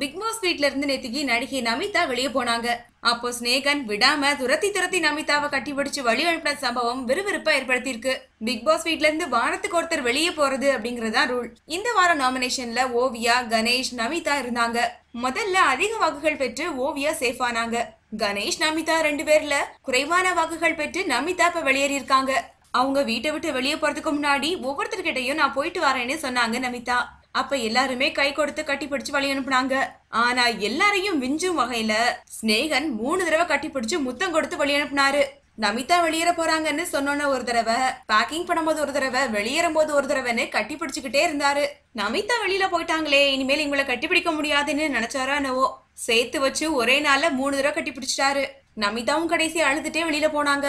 Big pass வீட்ல இருந்து நேத்திக்கு நடிகை நமிதா வெளியே போனாங்க. அப்போ ஸ்னேகன் விடாம துரத்தி துரத்தி நமிதாவை கட்டி பிடிச்சு வழி அனுப்பின சம்பவம் விறுவிறுப்பா ஏற்படுத்தியிருக்கு. பிக் பாஸ் வீட்ல இருந்து வாரத்துக்கு ஒருத்தர் வெளியே போறது அப்படிங்கறதா ரூல். இந்த வாரம் நாமினேஷன்ல ஓவியா கணேஷ் நமிதா இருந்தாங்க. முதல்ல அதிக வாக்குகள் பெற்று ஓவியா சேஃப் ஆனாங்க. கணேஷ் நமிதா ரெண்டு பேர்ல குறைவான வாக்குகள் பெற்று நமிதா இப்ப வெளியேறி இருக்காங்க. அவங்க வீட்டை விட்டு வெளியே போறதுக்கு முன்னாடி ஒவ்வொருத்தர்கிட்டயும் நான் போயிட்டு வரேன்னு சொன்னாங்க நமிதா. அப்ப எல்லாருமே கை கொடுத்து கட்டி பிடிச்சு வழி அனுப்புனாங்க. ஆனா எல்லாரையும் விஞ்சும் வகையில ஸ்னேகன் மூணு தடவை கட்டி பிடிச்சு முத்தம் கொடுத்து வழி அனுப்புனாரு. நமிதா வெளியேற போறாங்கன்னு சொன்னோன்ன ஒரு தடவை பேக்கிங் பண்ணும்போது ஒரு தடவை வெளியேறும் போது ஒரு தடவைன்னு கட்டி பிடிச்சுக்கிட்டே இருந்தாரு. நமிதா வெளியில போயிட்டாங்களே இனிமேல் இவங்களை கட்டி பிடிக்க முடியாதுன்னு நினைச்சாரோ என்னவோ. சேர்த்து வச்சு ஒரே நாள்ல மூணு தடவை கட்டி பிடிச்சிட்டாரு. நமிதாவும் கடைசி அழுதுட்டே வெளியில போனாங்க.